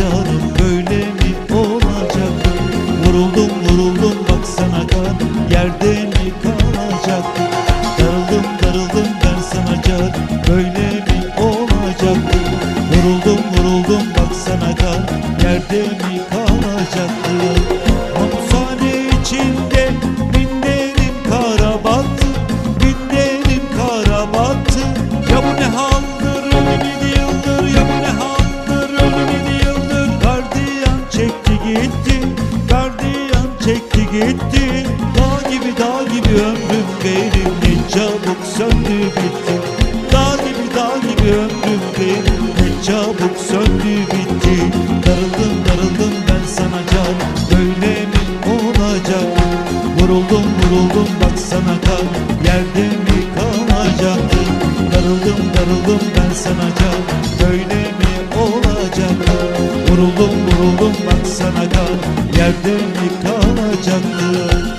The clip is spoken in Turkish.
canım böyle mi olacak? Vuruldum vuruldum baksana kan. Yerde mi kalacak? Darıldım darıldım ben sana can. Böyle mi olacak? Vuruldum vuruldum Gardiyan çekti gitti. Dağ gibi dağ gibi ömrüm benim. Ne çabuk söndü bitti. Dağ gibi dağ gibi ömrüm benim. Ne çabuk söndü bitti. Darıldım darıldım ben sana can. Böyle mi olacak? Vuruldum vuruldum baksana kan Yerde mi kalacaktı Darıldım darıldım ben sana can. Böyle mi olacak Vuruldum vuruldum baksana kal Yerde mi kalacaktım